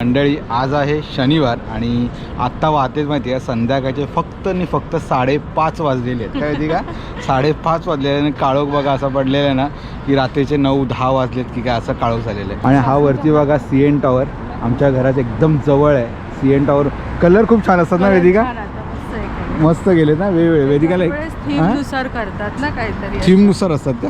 मंडळी आज आहे शनिवार आणि आत्ता वाहतेच माहिती आहे संध्याकाळचे फक्त आणि फक्त साडेपाच वाजलेले आहेत. काय माहिती का? साडेपाच वाजलेले आणि काळोख बघा असा पडलेला आहे ना की रात्रीचे नऊ दहा वाजलेत की काय असं काळोख झालेलं आहे. आणि हा वरती बघा सी एन टॉवर आमच्या घराच्या एकदम जवळ आहे. सी एन टॉवर कलर खूप छान असतात ना वेदिका? मस्त आहे color. मस्त गेले ना वेगवेगळे. वेदिकाला एक- वेळेस हा? theme नुसार करतात ना काहीतरी थीमनुसार असतात का?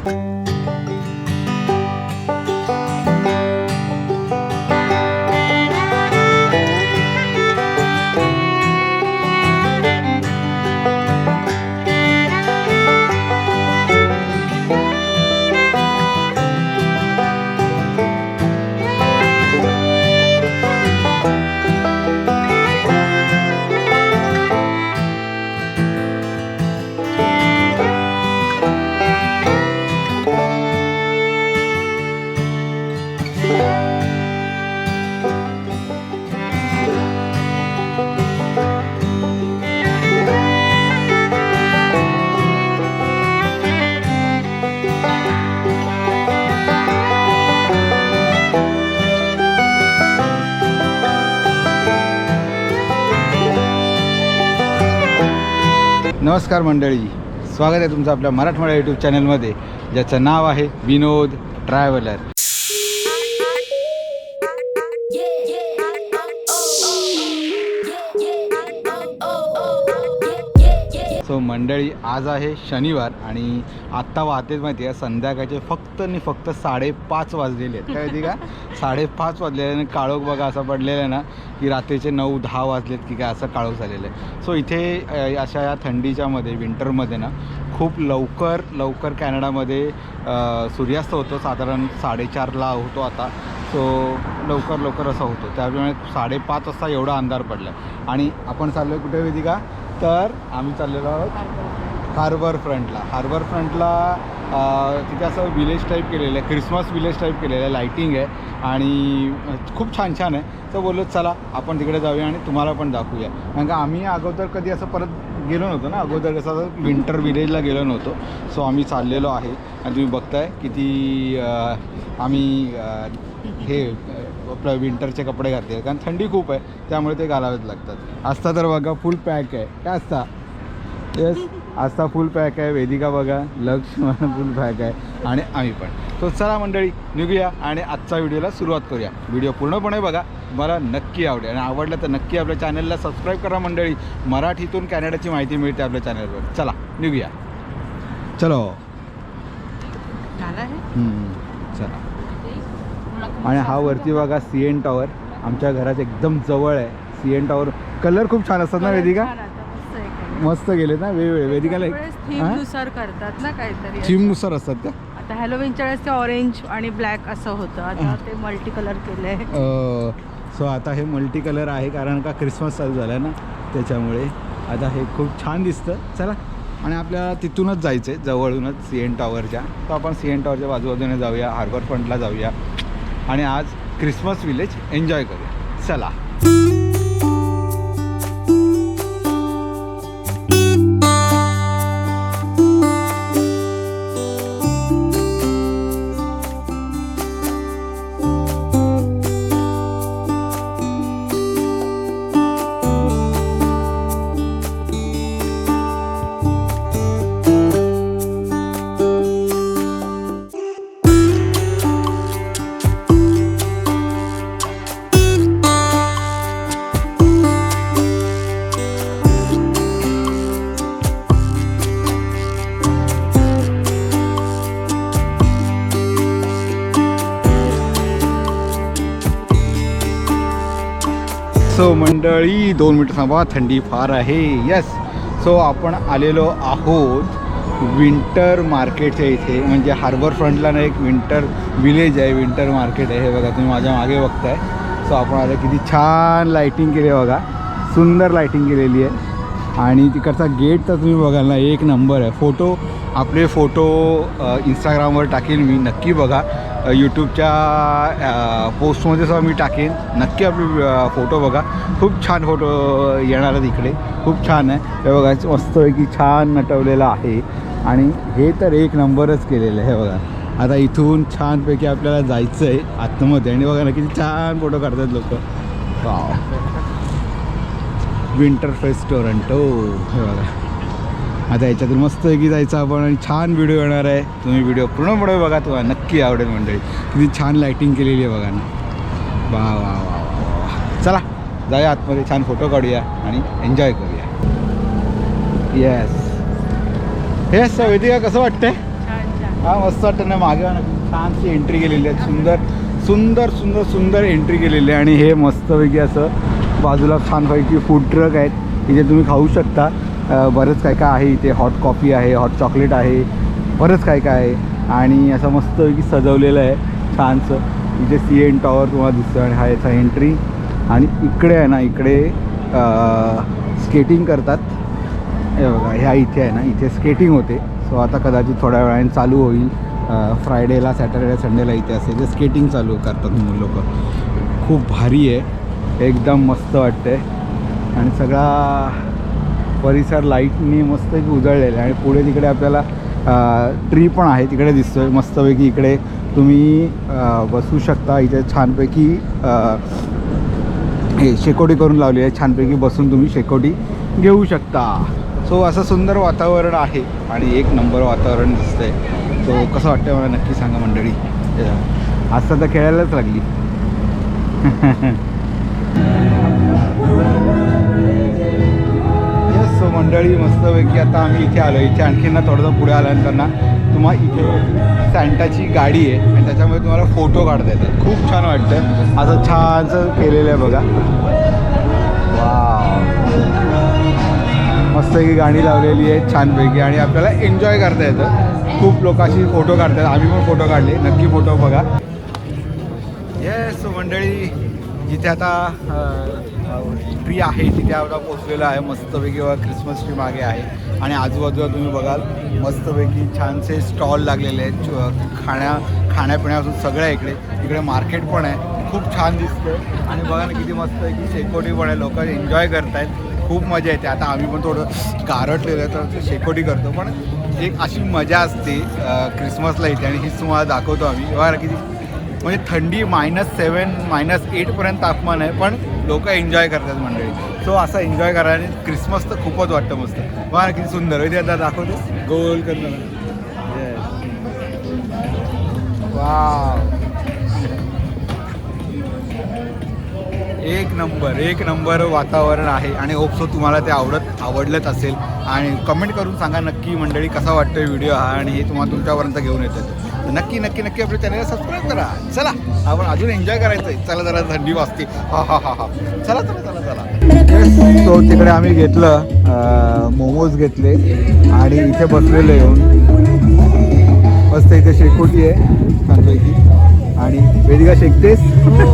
नमस्कार मंडळी. स्वागत आहे तुमचं आपल्या मराठवाडा यूट्यूब चॅनलमध्ये ज्याचं नाव आहे विनोद ट्रॅव्हलर. सो मंडळी आज आहे शनिवार आणि आत्ता वाहतेच माहिती आहे संध्याकाळचे फक्त आणि फक्त साडेपाच वाजलेले आहेत. काय माहिती का? साडेपाच वाजलेले आणि काळोख बघा असा पडलेला आहे ना की रात्रीचे नऊ दहा वाजलेत की काय असं काळोख झालेलं आहे. सो इथे अशा या थंडीच्यामध्ये विंटरमध्ये ना खूप लवकर लवकर कॅनडामध्ये सूर्यास्त होतो. साधारण साडेचारला होतो आता. सो लवकर लवकर असा होतो. त्यामुळे साडेपाच वाजता एवढा अंधार पडला. आणि आपण चाललो आहे कुठे वेदिका? तर आम्ही चाललेलो आहोत हार्बर फ्रंटला हार्बर फ्रंटला तिथे असं विलेज टाईप केलेलं आहे क्रिसमस विलेज टाईप केलेलं आहे लाईटिंग आहे आणि खूप छान छान आहे. तर बोललो चला आपण तिकडे जाऊया आणि तुम्हाला पण दाखवूया. कारण का आम्ही अगोदर कधी असं परत गेलो नव्हतो ना अगोदर कसं विंटर विलेजला गेलो नव्हतो. सो आम्ही चाललेलो आहे. आणि तुम्ही बघताय किती आम्ही हे आपलं विंटरचे कपडे घातले कारण थंडी खूप आहे त्यामुळे ते घालावेच लागतात. असता तर बघा फुल पॅक आहे. काय असता. येस आस्था फुल पॅक आहे. वेदिका बघा. लक्ष्मण फुल पॅक आहे. आणि आम्ही पण. तो चला मंडळी निघूया आणि आजचा व्हिडिओला सुरुवात करूया. व्हिडिओ पूर्णपणे बघा. मला नक्की आवडेल. आणि आवडलं तर नक्की आपल्या चॅनलला सबस्क्राईब करा मंडळी. मराठीतून कॅनडाची माहिती मिळते आपल्या चॅनलवर चला निघूया. चलो. चला. आणि हा वरती बघा सी एन टॉवर आमच्या घराच्या एकदम जवळ आहे. सी एन टॉवर कलर खूप छान असतात ना वेदिका? मस्त आहे color. मस्त गेले ना वेगवेगळे वेदिकाला एक- वेळेस हा? theme नुसार करतात ना काहीतरी थीमनुसार असतात का? आता हॅलोविनच्या वेळेस ते ऑरेंज आणि ब्लॅक असं होतं. आता ते मल्टी कलर केलंय सो आता हे मल्टी कलर आहे कारण का क्रिसमस चालू झाला ना त्याच्यामुळे आता हे खूप छान दिसतं. चला आणि आपल्याला तिथूनच जायचं आहे जवळूनच सी एन टॉवरच्या तर आपण सी एन टॉवरच्या बाजूबाजूने जाऊया हार्बर फ्रंटला जाऊया. आणि आज क्रिसमस विलेज एन्जॉय करूया. चला. मंडळी दोन मिनटं थांबा थंडी फार आहे. यस सो आपण आलेलो आहोत विंटर मार्केटच्या इथे. म्हणजे हार्बर फ्रंटला ना एक विंटर विलेज आहे. विंटर मार्केट आहे. हे बघा तुम्ही माझ्या मागे बघताय. सो आपण आता किती छान लाईटिंग केली आहे बघा. सुंदर लाईटिंग केलेली आहे. आणि तिकडचा गेट तर तुम्ही बघाल ना एक नंबर आहे. फोटो आपले फोटो इंस्टाग्रामवर टाकेन मी. नक्की बघा. यूट्यूबच्या पोस्टमध्ये सुद्धा मी टाकेन. नक्की आपले फोटो बघा. खूप छान फोटो येणार आहेत इकडे. खूप छान आहे. हे बघा मस्तपैकी छान नटवलेलं आहे. आणि हे तर एक नंबरच केलेलं आहे हे बघा. आता इथून छानपैकी आपल्याला जायचं आहे आतमध्ये. आणि बघा ना किती छान फोटो काढतात लोक. विंटर रेस्टॉरंट हो. हे बघा. आता याच्यातून मस्त की जायचं आपण आणि छान व्हिडिओ येणार आहे. तुम्ही व्हिडिओ पूर्णपणे बघा तुम्हाला नक्की आवडेल मंडळी. किती छान लाईटिंग केलेली आहे बघा ना. वा वा वा वा चला जाऊया आतमध्ये छान फोटो काढूया आणि एन्जॉय करूया. येस हे वेदिका कसं वाटतंय? हा मस्त वाटतं ना मागे छानशी एंट्री केलेली आहे. सुंदर सुंदर सुंदर सुंदर एंट्री केलेली आहे. आणि हे मस्तपैकी असं बाजूला छानपैकी फूड ट्रक आहेत. इथे तुम्ही खाऊ शकता. बरंच काय काय आहे इथे. हॉट कॉफी आहे हॉट चॉकलेट आहे बरंच काय काय आहे. आणि असं मस्तपैकी सजवलेलं आहे छानसं. इथे सी एन टॉवर तुम्हाला दिसतं आणि हा याचा एंट्री आणि इकडे आहे ना इकडे स्केटिंग करतात. हे बघा ह्या इथे आहे ना इथे स्केटिंग होते. सो आता कदाचित थोड्या वेळाने चालू होईल. फ्रायडेला सॅटरडे संडेला इथे असेल ते स्केटिंग चालू करतात लोक. खूप भारी आहे. एकदम मस्त वाटते आणि सगळा परिसर लाईटनी मस्तपैकी उजळलेला आहे. आणि पुढे तिकडे आपल्याला ट्री पण आहे तिकडे दिसतोय मस्तपैकी इकडे. तुम्ही बसू शकता. इथे छानपैकी हे शेकोटी करून लावली आहे. छानपैकी बसून तुम्ही शेकोटी घेऊ शकता. सो असं सुंदर वातावरण आहे आणि एक नंबर वातावरण दिसतंय. सो कसं वाटतं मला नक्की सांगा मंडळी. आज तर खेळायलाच लागली. मंडळी मस्तपैकी आता आम्ही इथे आलो. इथे आणखीन ना थोडंसं पुढे आल्यानंतर ना तुम्हाला इथे सँटाची गाडी आहे आणि त्याच्यामुळे तुम्हाला फोटो काढता येतात. खूप छान वाटतं. असं छानसं केलेलं आहे बघा. वा मस्तपैकी गाणी लावलेली आहे छानपैकी आणि आपल्याला एन्जॉय करता येतं. खूप लोक अशी फोटो काढतात. आम्ही पण फोटो काढले. नक्की फोटो बघा. येस मंडळी जिथे आता ट्री आहे तिथे आता पोचलेलं आहे. मस्तपैकी बघा क्रिसमस ट्री मागे आहे. आणि आजूबाजूला तुम्ही बघाल मस्तपैकी छानसे स्टॉल लागलेले आहेत. खाण्या खाण्यापिण्यापासून सगळं आहे इकडे. इकडे मार्केट पण आहे. खूप छान दिसतं आणि बघा ना किती मस्त आहे की शेकोटी पण आहे. लोक एन्जॉय करतायत. खूप मजा येते. आता आम्ही पण थोडं गारटलेलं आहे तर शेकोटी करतो. पण एक अशी मजा असते अं, क्रिसमसला इथे. आणि हीच तुम्हाला दाखवतो आम्ही. बघा ना किती म्हणजे थंडी मायनस सेवन मायनस एटपर्यंत तापमान आहे पण लोक एन्जॉय करतात मंडळी. सो असं एन्जॉय करा आणि क्रिसमस तर खूपच वाटतं मस्त. ना किती सुंदर. आहे ते आता दाखवतो गोल करणं वा एक नंबर एक नंबर वातावरण आहे आणि होपसो तुम्हाला ते आवडत आवडलंच असेल. आणि कमेंट करून सांगा नक्की मंडळी कसा वाटतोय व्हिडिओ हा आणि हे तुम्हाला तुमच्यापर्यंत घेऊन तर नक्की नक्की नक्की आपल्या चॅनलला सबस्क्राईब करा. चला आपण अजून एन्जॉय करायचं आहे चला जरा थंडी वाजते. हा हा हा हा. चला चला चला चला. तो तिकडे आम्ही घेतलं मोमोज घेतले आणि इथे बसलेलो येऊन. मस्त इथे शेकोटी आहे छानपैकी आणि वेदिका शेकतेस. हो,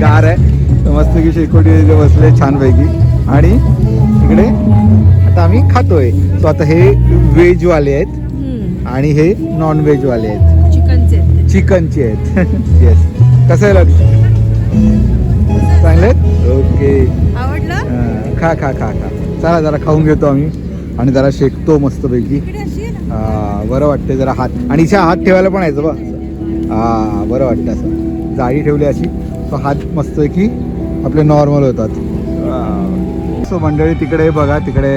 गार आहे. शेकते, गार आहे तर मस्त की शेकोटी बसले छानपैकी. आणि इकडे आता आम्ही खातोय. सो आता हे व्हेजवाले आहेत. आणि हे नॉन व्हेजवाले आहेत चिकनचे चिकनचे आहेत. येस कसं आहे लक्ष? चांगले ओके खा खा खा खा. चला जरा खाऊन घेतो आम्ही. आणि जरा शेकतो मस्तपैकी. बरं वाटते जरा हात. आणि इथे हात ठेवायला पण यायचं बा हा बरं वाटतं असं. जाळी ठेवली अशी. तो हात मस्तपैकी आपले नॉर्मल होतात. सो मंडळी तिकडे बघा तिकडे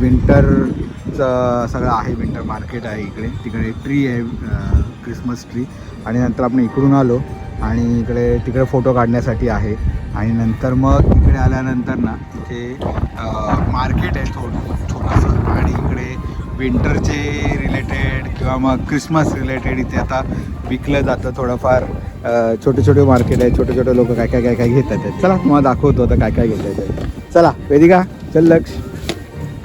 विंटरचं सगळं आहे विंटर मार्केट आहे इकडे. तिकडे ट्री आहे क्रिसमस ट्री आणि नंतर आपण इकडून आलो आणि इकडे तिकडे फोटो काढण्यासाठी आहे. आणि नंतर मग इकडे आल्यानंतर ना तिथे मार्केट आहे थोडं. विंटरचे रिलेटेड किंवा मग क्रिसमस रिलेटेड इथे आता विकलं जातं थोडंफार. छोटे छोटे मार्केट आहे छोटे छोटे लोक काय काय काय काय घेतात आहेत. चला तुम्हाला दाखवतो आता काय काय घेतात आहे. चला वेदिका चल लक्ष.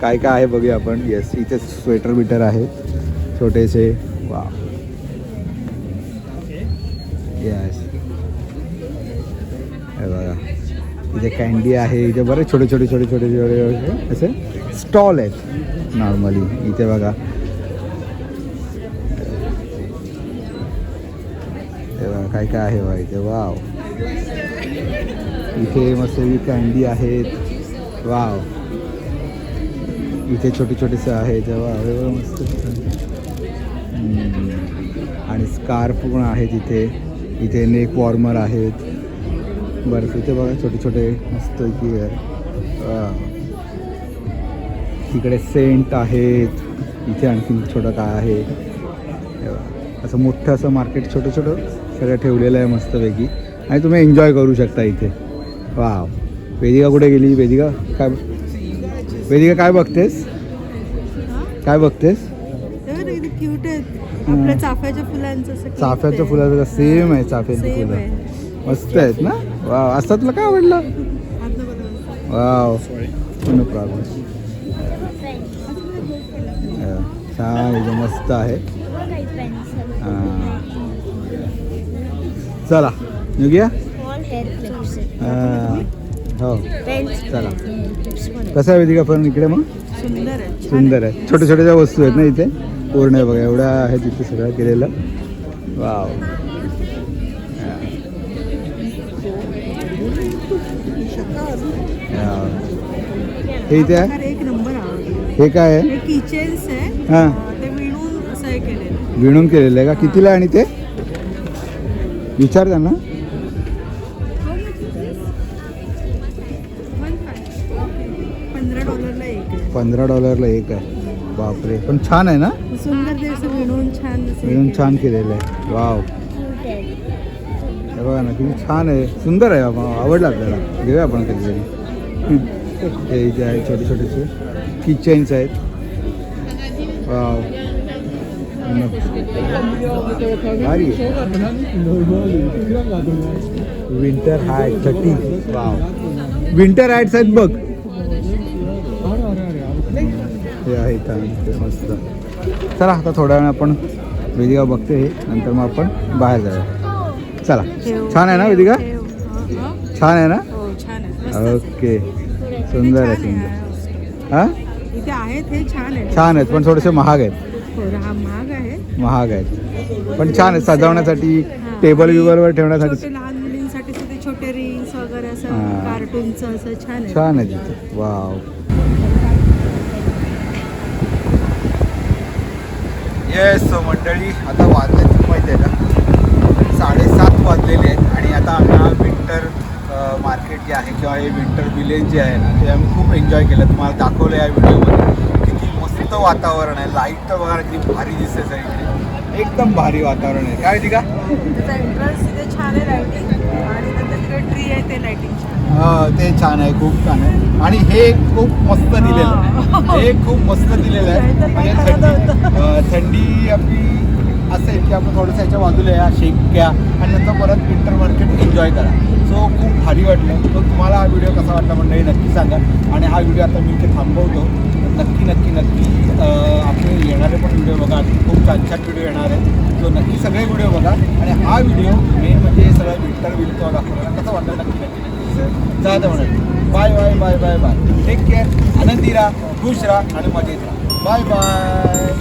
काय काय आहे बघूया आपण. येस इथे स्वेटर बिटर आहेत छोटेसे. वा येस हे बघा. इथे कॅन्डी आहे. इथे बरेच छोटे छोटे छोटे छोटे छोटे असे. स्टॉल आहेत नॉर्मली इथे बघा. तेव्हा बघा काय काय आहे बा इथे. वाव इथे मस्त कँडी आहेत. वाव इथे छोटे छोटेसे आहेत. वाव एवढं मस्त. आणि स्कार्फ पण आहेत इथे. इथे नेक वॉर्मर आहेत. बरं इथे बघा छोटे छोटे मस्त की तिकडे सेंट आहेत इथे आणखी छोटं काय आहे. असं मोठं असं मार्केट छोटं छोटं सगळं ठेवलेलं आहे मस्तपैकी. आणि तुम्ही एन्जॉय करू शकता इथे. वाव वेदिका कुठे गेली? वेदिका काय वेदिका काय बघतेस? काय बघतेस? चाफ्याच्या फुलांचं चाफ्याच्या. फुलाचं सेम आहे चाफ्याची फुलं. मस्त आहेत ना? वा असं तुला काय आवडलं. वाव नो प्रॉब्लेम छान एकदम मस्त आहे. चला निघूया? हां. चला. कसं आहे वेदिका पण इकडे मग? सुंदर आहे. छोट्या छोट्या ज्या वस्तू आहेत ना इथे? पूर्ण आहे बघा एवढ्या आहे तिथे सगळं केलेलं. वाव. हा. इथे आहे. हे काय आहे? हे किचन्स आहे. हां. ते विणून असं हे केलेलं विणून केलेलं आहे का? कितीला आहे आणि ते? विचार त्यांना. पंधरा डॉलरला एक आहे. पंधरा डॉलरला एक आहे. बापरे. पण छान आहे ना? सुंदर ते असं विणून छान असं हे विणून केलं. छान केलेलं आहे. वाव. हे बघा ना किती छान आहे. सुंदर आहे. बाबा आवडलं आपल्याला. घेऊया आपण कधीतरी. हे. इथे आहे छोटे छोटेसे किचन्स आहेत. वाव भारी winter high thirty wow winter heights आहेत बघ हे आहे इथे मस्त. चला आता थोड्या वेळाने आपण वेदिका बघते हे नंतर मग आपण बाहेर जाऊया. चला. छान आहे ना वेदिका. हं, हं. छान आहे ना? हो. ओके सुंदर आहे सुंदर. हां. इथे आहेत हे छान आहे छान आहेत पण थोडेसे महाग आहेत. हो महाग आहे. महाग आहेत. पण छान आहेत सजवण्यासाठी टेबल विबलवर ठेवण्यासाठी. छोटे लहान मुलींसाठी सुद्धा छोटे रिंग्स वगैरे असं हां. कार्टूनचं असं छान आहे छान आहे तिथे वाव येस मंडळी आता वाजले माहिती आहे का साडेसात वाजलेले आहेत आणि आता आम्ही हा विंटर मार्केट जे आहे किंवा हे विंटर विलेज जे आहे ना ते आम्ही खूप एन्जॉय केलं. तुम्हाला दाखवलं या व्हिडिओमध्ये. किती मस्त वातावरण आहे. लाइट तर बघा किती भारी दिसते सगळीकडे. एकदम भारी वातावरण आहे. काय का त्याचा एंट्रन्स तिथे छान आहे लाइटिंग आणि नंतर तिकडे ट्री आहे ते हा, ते छान आहे. खूप छान आहे. आणि हे खूप मस्त दिलेलं आहे. हे. खूप मस्त दिलेलं आहे. म्हणजे थंडी आपली असेल की आपण थोडंसं याच्या बाजूला या शेक घ्या आणि नंतर परत विंटर मार्केट एन्जॉय करा. सो खूप भारी वाटलं. तर तुम्हाला हा व्हिडिओ कसा वाटला म्हणजे मंडळी नक्की सांगा. आणि हा व्हिडिओ आता मी इथे थांबवतो. नक्की नक्की नक्की आपले येणारे पण व्हिडिओ बघा. खूप छान छान व्हिडिओ येणार आहेत. सो नक्की सगळे व्हिडिओ बघा. आणि हा व्हिडिओ मेन म्हणजे सगळं विंटर विंटर दाखवला कसं वाटलं? नक्की नक्की नक्की. जातं म्हणत bye bye bye bye bye take care आनंदी राहा खुश राहा आणि मजेत राहा. Bye bye